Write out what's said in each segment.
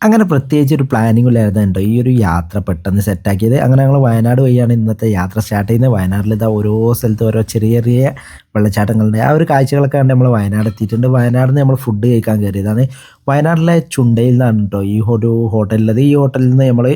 അങ്ങനെ പ്രത്യേകിച്ച് ഒരു പ്ലാനിംഗ് ഇല്ലായിരുന്നുണ്ടോ ഈ ഒരു യാത്ര പെട്ടെന്ന് സെറ്റാക്കിയത് അങ്ങനെ ഞങ്ങൾ വയനാട് വഴിയാണ് ഇന്നത്തെ യാത്ര സ്റ്റാർട്ട് ചെയ്യുന്നത്. വയനാട്ടിൽ ഇതാ ഓരോ സ്ഥലത്ത് ഓരോ ചെറിയ ചെറിയ വെള്ളച്ചാട്ടങ്ങളുണ്ട്. ആ ഒരു കാഴ്ചകളൊക്കെ കണ്ട് നമ്മൾ വയനാട് എത്തിയിട്ടുണ്ട്. വയനാട് നിന്ന് നമ്മൾ ഫുഡ് കഴിക്കാൻ കയറിയതാണ് വയനാട്ടിലെ ചുണ്ടയിൽ നിന്നാണ് കേട്ടോ ഈ ഒരു ഹോട്ടലിലത് ഈ ഹോട്ടലിൽ നിന്ന് നമ്മൾ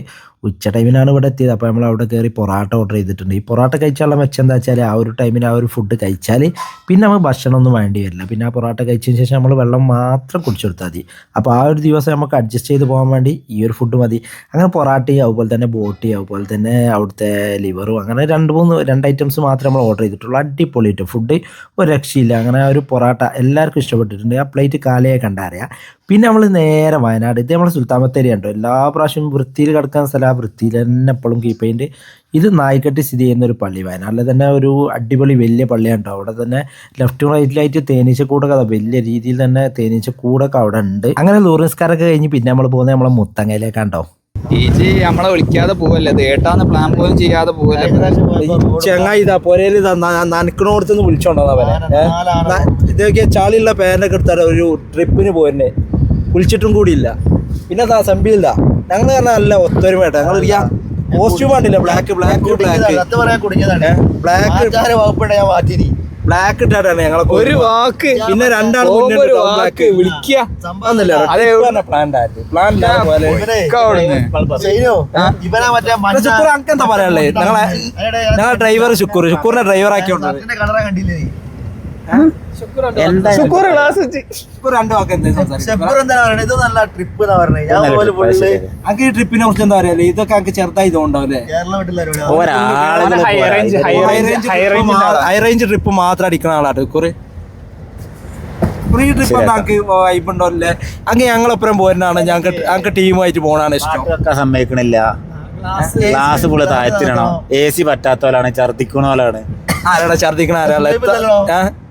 ഉച്ച ടൈമിനാണ് ഇവിടെ എത്തിയത്. അപ്പോൾ നമ്മൾ അവിടെ കയറി പൊറാട്ട ഓർഡർ ചെയ്തിട്ടുണ്ട്. ഈ പൊറാട്ട കഴിച്ചാലുള്ള മെച്ചം എന്താ വെച്ചാൽ ആ ഒരു ടൈമിന് ആ ഒരു ഫുഡ് കഴിച്ചാൽ പിന്നെ നമുക്ക് ഭക്ഷണമൊന്നും വേണ്ടി വരില്ല. പിന്നെ ആ പൊറാട്ട കഴിച്ചതിന് ശേഷം നമ്മൾ വെള്ളം മാത്രം കുടിച്ചു കൊടുത്താൽ മതി. അപ്പോൾ ആ ഒരു ദിവസം നമുക്ക് അഡ്ജസ്റ്റ് ചെയ്ത് പോകാൻ വേണ്ടി ഈ ഒരു ഫുഡ് മതി. അങ്ങനെ പൊറാട്ടയും അതുപോലെ തന്നെ ബോട്ടി അതുപോലെ തന്നെ അവിടുത്തെ ലിവറും അങ്ങനെ രണ്ട് മൂന്ന് രണ്ട് ഐറ്റംസ് മാത്രമേ നമ്മൾ ഓർഡർ ചെയ്തിട്ടുള്ളൂ. അടിപൊളിയിട്ട് ഫുഡ് ഒരു രക്ഷയില്ല. അങ്ങനെ ആ ഒരു പൊറാട്ട എല്ലാവർക്കും ഇഷ്ടപ്പെട്ടിട്ടുണ്ട്. ആ പ്ലേറ്റ് കാലയെ കണ്ടറിയാം. നമ്മൾ നേരെ വയനാട്. ഇത് നമ്മൾ സുൽത്താൻ ബത്തേരി ഉണ്ടോ എല്ലാ പ്രാവശ്യവും വൃത്തിയിൽ കിടക്കാൻ സ്ഥലം വൃത്തിയിൽ തന്നെ എപ്പോഴും കീപ്പ് ചെയ്യുന്നുണ്ട് ഇത് നായിക്കട്ടി സ്ഥിതി ചെയ്യുന്ന ഒരു പള്ളി. വയനാട്ടിലെ തന്നെ ഒരു അടിപൊളി വലിയ പള്ളിയാണ് കേട്ടോ അവിടെ തന്നെ ലെഫ്റ്റും റൈറ്റിലായിട്ട് തേനീച്ച കൂടൊക്കെ അതാ വലിയ രീതിയിൽ തന്നെ തേനീച്ച കൂടൊക്കെ അവിടെ ഉണ്ട്. അങ്ങനെ ലൂറിൻസ്കാരൊക്കെ കഴിഞ്ഞ് പിന്നെ നമ്മൾ പോകുന്നത് നമ്മളെ മുത്തങ്ങയിലേക്കാണ്ടോ ഈജി നമ്മളെ വിളിക്കാതെ പോവല്ലേ? ഏട്ടാന്ന് പ്ലാൻ പോലും ചെയ്യാതെ പോവല്ലേ? ചെങ്ങായി ഇതാ പൊരയിൽ നനക്കണോടത്തുനിന്ന് വിളിച്ചോണ്ടവനെ ഇതൊക്കെ ചാളിയുള്ള പേരൊക്കെ എടുത്താൽ ഒരു ട്രിപ്പിന് പോരുന്നേ. വിളിച്ചിട്ടും കൂടിയില്ല. പിന്നെ എന്താ സംഭവില്ല ഞങ്ങൾ പറഞ്ഞാൽ നല്ല ഒത്തൊരുമയായിട്ട് ഞങ്ങൾ കോസ്റ്റ്യൂം കണ്ടില്ല? Black black black black black ഇട്ടാണ് ഞങ്ങളെ ഒരു വാക്ക്. പിന്നെ രണ്ടാൾ ഒരു വാക്ക് വിളിക്കുക മറ്റേ ഞങ്ങളെ ഞങ്ങളെ ഡ്രൈവർ ശുക്കൂർ ശുക്കൂറിനെ ഡ്രൈവർ ആക്കിയോണ്ട് ക്ലാസ് ഇത് നല്ല ട്രിപ്പ് ഈ ട്രിപ്പിനെ കുറിച്ച് എന്താ പറയാ ഇതൊക്കെ അനക്ക് ചെറുതായി വിട്ടില്ല high range high range high range high range trip മാത്രം അടിക്കുന്ന ആളാണ് കുറെ ഫ്രീ ട്രിപ്പ് അനക്ക് വൈബ് ഉണ്ടോല്ലേ അങ്ങ് ഞങ്ങളൊപ്പം പോരുന്നതാണ്. ഞങ്ങക്ക് ഞങ്ങൾക്ക് ടീമായിട്ട് പോകണാണ് ഇഷ്ടം. ഒക്കെ സമ്മതിക്കണില്ല. ഗ്ലാസ് ഫുള്ള് താഴ്ത്തിരണം എ സി പറ്റാത്തവരാണ് ഛർദിക്കണ പോലാണ് ആരാടാ ഛർദിക്കണ ആരാളെ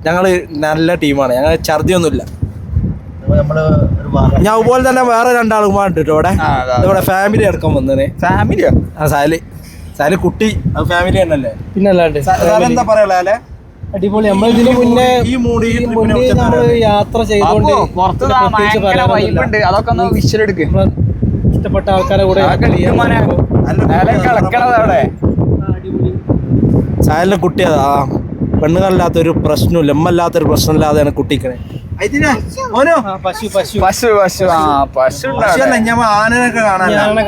ഞങ്ങൾ നല്ല ടീമാണ്. ഞങ്ങൾ ഛർദിയൊന്നുമില്ല. ഞാൻ അതുപോലെ തന്നെ വേറെ രണ്ടാളും കണ്ടിട്ടോ ഇവിടെ ഇവിടെ ഫാമിലി അടക്കം വന്നേ ഫാമിലിയോ ആ? സാലി സാൽ കുട്ടി. അത് ഫാമിലി തന്നെയല്ലേ? പിന്നല്ലാണ്ട് എന്താ പറയാ അടിപൊളി. നമ്മൾ ഇതിന് മുന്നേ ഈ മൂടി നമ്മൾ യാത്ര ചെയ്തോണ്ട് അതൊക്കെ ഒന്ന് വിശ്വലെടുക്ക് ഇഷ്ടപ്പെട്ട ആൾക്കാരെ കൂടെ യാത്ര ഒരു കുട്ടി അതാ പെണ്ണുങ്ങളില്ലാത്ത ഒരു പ്രശ്നമില്ല ഉമ്മല്ലാത്തൊരു പ്രശ്നമില്ലാതെയാണ് കുട്ടിക്കണേ. ഓനോ ആ, പശു പശു. പശു പശു. ആ പശു ആനനൊക്കെ കാണാൻ ഞാനെ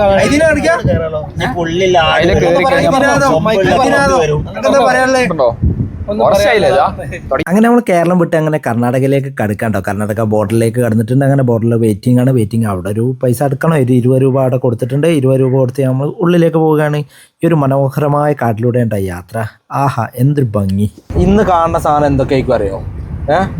അങ്ങനെ നമ്മൾ കേരളം വിട്ട് അങ്ങനെ കർണാടകയിലേക്ക് കടക്കാണ്ടോ? കർണാടക ബോർഡറിലേക്ക് കടന്നിട്ടുണ്ട്. അങ്ങനെ ബോർഡറിൽ വെയിറ്റിംഗ് ആണ് വെയിറ്റിംഗ് അവിടെ ഒരു പൈസ അടക്കണം. ഒരു ഇരുപത് രൂപ അവിടെ കൊടുത്തിട്ടുണ്ട്. ഇരുപത് രൂപ കൊടുത്ത് നമ്മൾ ഉള്ളിലേക്ക് പോവുകയാണ്. ഈ ഒരു മനോഹരമായ കാട്ടിലൂടെ ഉണ്ടായി യാത്ര. ആഹാ എന്തൊരു ഭംഗി. ഇന്ന് കാണുന്ന സാധനം എന്തൊക്കെയായിരിക്കും അറിയോ?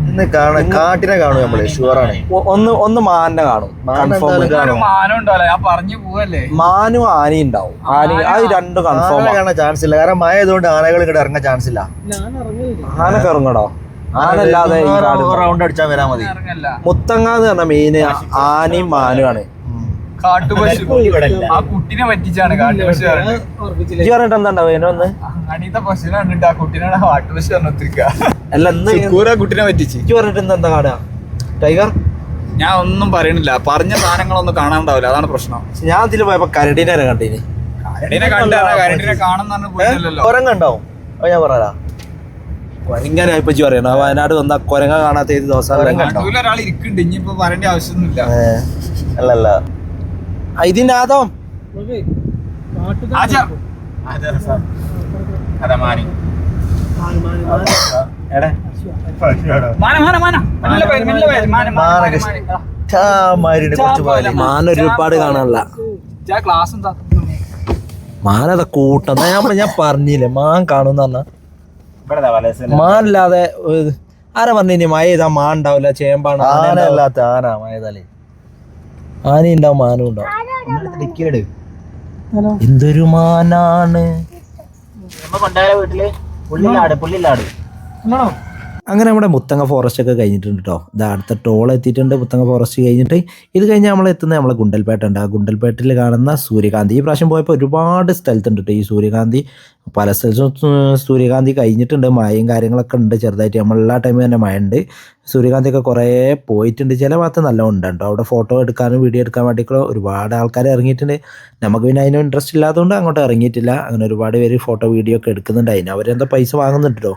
ഇന്ന് കാണാൻ കാട്ടിനെ കാണും നമ്മൾ ഷുവറാണ്. ഒന്ന് ഒന്ന് മാനിനെ കാണും കൺഫേം മാനം പറഞ്ഞു പോവല്ലേ? മാനും ആനയും ഉണ്ടാവും. ആന അത് രണ്ടും കൺഫേം കാണാൻ ചാൻസ് ഇല്ല കാരണം മഴ ആയതുകൊണ്ട് ആനകൾ ഇങ്ങോട്ട് ഇറങ്ങാൻ ചാൻസ് ഇല്ല ആന കറങ്ങടോ ആനല്ലാതെ റൗണ്ട് അടിച്ചാൽ വരാൻ മതി. ഇറങ്ങല്ല. മുത്തങ്ങ എന്ന് പറഞ്ഞ മീന് ആനയും മാനുമാണ് കാട്ടുപശു. ആ കുട്ടിനെ പറ്റിച്ചാണ് കാട്ടുപശു പറഞ്ഞിട്ട് എന്താ ഉണ്ടാവുക? ഇതിനൊന്ന് അണീത്ത പശുവിനെ കണ്ടിട്ട് ആ കുട്ടീനോട് കാട്ടുപശു പറഞ്ഞിരിക്കുക അല്ല ഇന്ന് കൂറ കുട്ടിനെ പറ്റിച്ച്. ഇജ്ജ് പറഞ്ഞിട്ട് ഇന്ന് എന്താ കാണുക ടൈഗർ? ഞാൻ ഒന്നും പറയണില്ല പറഞ്ഞ സാധനങ്ങളൊന്നും കാണാണ്ടാവില്ല. അതാണ് പ്രശ്നം. ഞാൻ ഇതിൽ പോയപ്പോ കരടിനെ കണ്ടിന്. കരടിനെ കണ്ടാ കരടിനെ കാണുന്ന പോയില്ലല്ലോ കുരങ്ങുണ്ടാവും. അത് ഞാൻ പറയാ കൊരങ്ങനെ ഇപ്പൊ ഇജ്ജ് പറയണോ വയനാട് വന്ന കൊരങ്ങ കാണാത്ത ഏത് ദിവസം ഒരാൾ ഇരിക്കുന്നുണ്ട്. ഇനിയിപ്പോ പറയേണ്ട ആവശ്യമൊന്നുമില്ല. അല്ലല്ല. ഇതിന്റെ ആദം മാനി ഒരുപാട് എന്താ മാനത കൂട്ടം. ഞാൻ പറഞ്ഞ- ഞാൻ പറഞ്ഞില്ലേ? മാൻ കാണുന്ന പറഞ്ഞ. മാനില്ലാതെ ഏത്, ആരാ പറഞ്ഞു മഴ ചെയ്താ മാൻ ഉണ്ടാവില്ല. ചേമ്പാണ്. ആന. അല്ലാത്ത ആന മഴതാലേ ആന ഉണ്ടാവും മാനും ഉണ്ടാവും എന്തൊരു മാനാണ്? വീട്ടിൽ പുള്ളിലാട് പുള്ളിലാട് അങ്ങനെ നമ്മുടെ മുത്തങ്ങ ഫോറസ്റ്റ് ഒക്കെ കഴിഞ്ഞിട്ടുണ്ട് കേട്ടോ ഇതാ അടുത്ത ടോൾ എത്തിയിട്ടുണ്ട് മുത്തങ്ങ ഫോറസ്റ്റ് കഴിഞ്ഞിട്ട്. ഇത് കഴിഞ്ഞ് നമ്മൾ എത്തുന്നത് നമ്മളെ ഗുണ്ടൽപേട്ട ഉണ്ട് ആ ഗുണ്ടൽപേട്ടിൽ കാണുന്ന സൂര്യകാന്തി. ഈ പ്രാവശ്യം പോയപ്പോൾ ഒരുപാട് സ്ഥലത്തുണ്ട് കേട്ടോ ഈ സൂര്യകാന്തി. പല സ്ഥലത്തും സൂര്യകാന്തി കഴിഞ്ഞിട്ടുണ്ട്. മഴയും കാര്യങ്ങളൊക്കെ ഉണ്ട് ചെറുതായിട്ട്. നമ്മൾ നമ്മളെല്ലാ ടൈമിൽ തന്നെ മഴ ഉണ്ട് സൂര്യകാന്തി ഒക്കെ കുറേ പോയിട്ടുണ്ട്. ചില ഭാഗത്ത് നല്ല ഉണ്ട് കേട്ടോ അവിടെ ഫോട്ടോ എടുക്കാനും വീഡിയോ എടുക്കാൻ വേണ്ടിയൊക്കെ ഒരുപാട് ആൾക്കാർ ഇറങ്ങിയിട്ടുണ്ട്. നമുക്ക് പിന്നെ അതിനും ഇൻട്രസ്റ്റ് ഇല്ലാത്തതുകൊണ്ട് അങ്ങോട്ട് ഇറങ്ങിയിട്ടില്ല. അങ്ങനെ ഒരുപാട് പേര് ഫോട്ടോ വീഡിയോ ഒക്കെ എടുക്കുന്നുണ്ട്. അതിന് അവരെന്താ പൈസ വാങ്ങുന്നുണ്ട്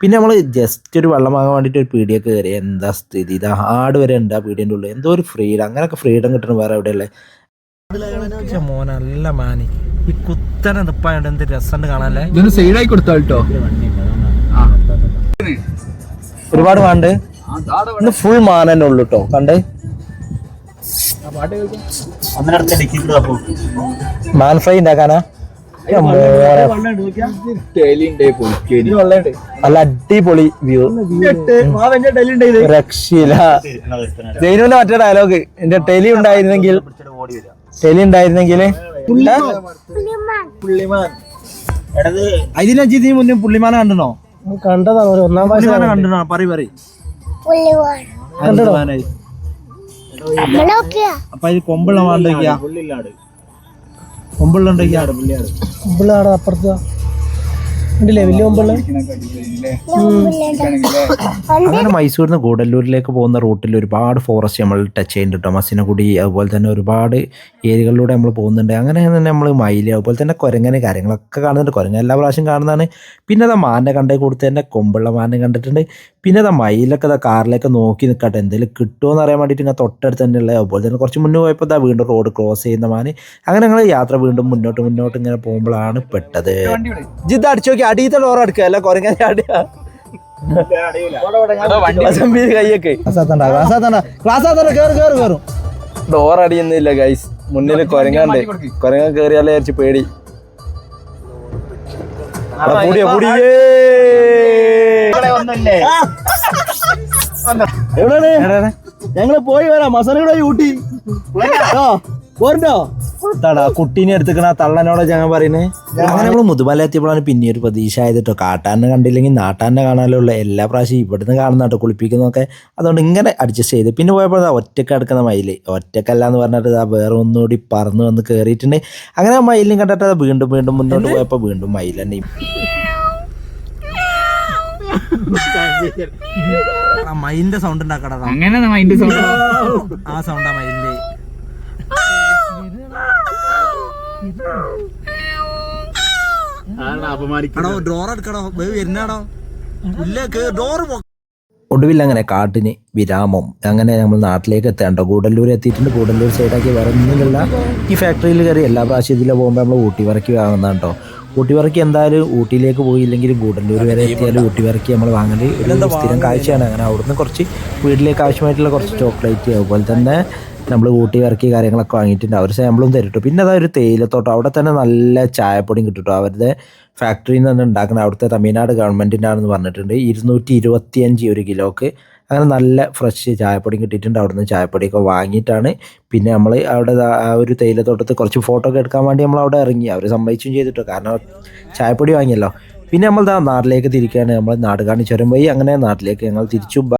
പിന്നെ നമ്മൾ ജസ്റ്റ് ഒരു വെള്ളം വാങ്ങാൻ വേണ്ടിയിട്ട് ഒരു പീടിയൊക്കെ കയറി എന്താ സ്ഥിതി? ഇതാ ആട് വരെ ഉണ്ട് ആ പീടിയന്റെ ഉള്ളിൽ. എന്തോ ഒരു ഫ്രീഡം അങ്ങനെയൊക്കെ ഫ്രീഡം കിട്ടണം വേറെ എവിടെയല്ലേ? മോനെ നല്ല മാനി. ഈ കുത്തനെ നിപ്പായോണ്ട് എന്ത് രസമുണ്ട് കാണാനല്ലേ? ഇതൊന്ന് സൈഡായി കേട്ടോ. ഒരുപാട് വേണ്ട ഇന്ന് ഫുൾ മാൻ തന്നെ ഉള്ളു കേട്ടോ കണ്ടേ? മാൻ ഫ്രൈ ഉണ്ടാക്കാനാ മോനെ. നല്ല അടിപൊളി വ്യൂ രക്ഷയില്ല. ജൈനുവിന്റെ മറ്റേ ഡയലോഗ് എന്റെ ടെലി ഉണ്ടായിരുന്നെങ്കിൽ ടെലി ഉണ്ടായിരുന്നെങ്കിൽ അതിന് അജിതി മുന്നേ പുള്ളിമാന കണ്ടോ കണ്ടതാണ് ഒന്നാം പുള്ളിമാന കണ്ടോ പറയും പറയും. അപ്പൊ ഇത് കൊമ്പുള്ള മാണ്ടൊക്കെയാ കൊമ്പുള്ള ഒമ്പിള്ളാട് അപ്പുറത്ത്. മുമ്പിൾ അങ്ങനെ മൈസൂരിൽ നിന്ന് ഗൂഡല്ലൂരിലേക്ക് പോകുന്ന റൂട്ടിൽ ഒരുപാട് ഫോറസ്റ്റ് നമ്മൾ ടച്ച് ചെയ്യുന്നുണ്ട് കൂടി അതുപോലെ തന്നെ ഒരുപാട് ഏരിയകളിലൂടെ നമ്മൾ പോകുന്നുണ്ട്. അങ്ങനെ തന്നെ നമ്മൾ മയിൽ അതുപോലെ തന്നെ കുരങ്ങനെ കാര്യങ്ങളൊക്കെ കാണുന്നുണ്ട്. കുരങ്ങൻ എല്ലാ പ്രാവശ്യം കാണുന്നതാണ്. പിന്നെ അതാ മാനെ കണ്ടേ തന്നെ കൊമ്പുള്ള മാനെ കണ്ടിട്ടുണ്ട്. പിന്നെ അതാ മയിലൊക്കെ അതാ കാറിലേക്ക് നോക്കി നിൽക്കട്ടെ എന്തെങ്കിലും കിട്ടുമോ എന്ന് അറിയാൻ വേണ്ടിയിട്ട് ഇങ്ങനെ തൊട്ടടുത്ത് തന്നെ ഉള്ളത് അതുപോലെ തന്നെ കുറച്ച് മുന്നേ പോയപ്പോൾ ഇതാ വീണ്ടും റോഡ് ക്രോസ് ചെയ്യുന്ന മാന്. അങ്ങനെ ഞങ്ങൾ യാത്ര വീണ്ടും മുന്നോട്ട് മുന്നോട്ട് ഇങ്ങനെ പോകുമ്പോഴാണ് പെട്ടത്. ജിത് അടിച്ചു നോക്കി അടിയത്തെ ഡോർ അടുക്കുക അല്ല കുരങ്ങനെ അടിയ കൈയൊക്കെ. ഡോർ അടിയുന്നില്ല ഗൈസ് മുന്നിൽ കൊരങ്ങാണ്ട് കൊരങ്ങ കേറിയാലേ വിചാരിച്ച് പേടി. കൂടിയേ പുടിയേ. എവിടെയാണ്? ഞങ്ങൾ പോയി വരാം. മസാലയുടെ ഊട്ടി. പോരണ്ടോ? ഇതാടാ, കുട്ടീനെ എടുത്തിക്കണ തള്ളനോടെ ഞങ്ങൾ പറയുന്നത് അങ്ങനെ നമ്മൾ മുതുമല എത്തിയപ്പോഴാണ് പിന്നെ ഒരു പ്രതീക്ഷ ആയത് കേട്ടോ കാട്ടാനെ കണ്ടില്ലെങ്കിൽ നാട്ടാനെ കാണാനല്ലോ ഉള്ള എല്ലാ പ്രാവശ്യം ഇവിടുന്ന് കാണുന്ന കേട്ടോ കുളിപ്പിക്കുന്നതൊക്കെ. അതുകൊണ്ട് ഇങ്ങനെ അഡ്ജസ്റ്റ് ചെയ്ത്. പിന്നെ പോയപ്പോൾ ഒറ്റയ്ക്ക് കിടക്കുന്ന മയിൽ ഒറ്റക്കല്ല എന്ന് പറഞ്ഞിട്ട് ആ വേറെ ഒന്നുകൂടി പറന്ന് വന്ന് കയറിയിട്ടുണ്ട് അങ്ങനെ ആ മയിലിനെ കണ്ടിട്ട് അത് വീണ്ടും വീണ്ടും മുന്നോട്ട് പോയപ്പോൾ വീണ്ടും മയിൽ തന്നെ. മയിലിന്റെ സൗണ്ട് ഉണ്ടാക്കടാ. അങ്ങനെ മൈൻഡ് സൗണ്ട് ആ സൗണ്ടാ മയിലിന്റെ. ഡോർ എടുക്കണോ? ഒടുവിൽ അങ്ങനെ കാട്ടിന് വിരാമം. അങ്ങനെ നമ്മൾ നാട്ടിലേക്ക് എത്തേണ്ട. കൂടല്ലൂർ എത്തിയിട്ടുണ്ട്. കൂടല്ലൂർ സൈഡാക്കി വേറെ ഈ ഫാക്ടറിയിൽ കയറി എല്ലാ പ്രാവശ്യം ഇതിലെ പോകുമ്പോൾ നമ്മൾ ഊട്ടി വറക്കി വാങ്ങുന്നതാണ് കേട്ടോ ഊട്ടി വറക്കി എന്തായാലും ഊട്ടിയിലേക്ക് പോയില്ലെങ്കിൽ ഗൂഡല്ലൂർ വരെ എത്തിയാലും ഊട്ടി വറക്കി നമ്മൾ വാങ്ങൽ ഒരു സ്ഥിരം കാഴ്ചയാണ്. അങ്ങനെ അവിടുന്ന് കുറച്ച് വീട്ടിലേക്ക് ആവശ്യമായിട്ടുള്ള കുറച്ച് ചോക്ലേറ്റ് അതുപോലെ തന്നെ നമ്മൾ ഊട്ടി ഇറക്കി കാര്യങ്ങളൊക്കെ വാങ്ങിയിട്ടുണ്ട്. അവർ സാമ്പിളും തരും. പിന്നെ അതാ ഒരു തേയിലത്തോട്ടം. അവിടെ തന്നെ നല്ല ചായപ്പൊടിയും കിട്ടിട്ടോ? അവരുടെ ഫാക്ടറിയിൽ നിന്ന് ഉണ്ടാക്കുന്ന അവിടുത്തെ തമിഴ്നാട് ഗവൺമെന്റിന്റെ ആണെന്ന് പറഞ്ഞിട്ടുണ്ട്. ഇരുന്നൂറ്റി ഇരുപത്തിയഞ്ച് ഒരു കിലോക്ക്. അങ്ങനെ നല്ല ഫ്രഷ് ചായപ്പൊടി കിട്ടിയിട്ടുണ്ട്. അവിടുന്ന് ചായപ്പൊടിയൊക്കെ വാങ്ങിയിട്ടാണ്. പിന്നെ നമ്മൾ അവിടെ ആ ഒരു തേയിലത്തോട്ടത്ത് കുറച്ച് ഫോട്ടോ ഒക്കെ എടുക്കാൻ വേണ്ടി നമ്മൾ അവിടെ ഇറങ്ങി. അവർ സമ്മതിച്ചും ചെയ്തിട്ടോ. കാരണം ചായപ്പൊടി വാങ്ങിയല്ലോ. പിന്നെ നമ്മൾ നാട്ടിലേക്ക് തിരിക്കുകയാണ് നമ്മൾ നാടുകാണി ചുരം പോയി അങ്ങനെ നാട്ടിലേക്ക് ഞങ്ങൾ തിരിച്ചു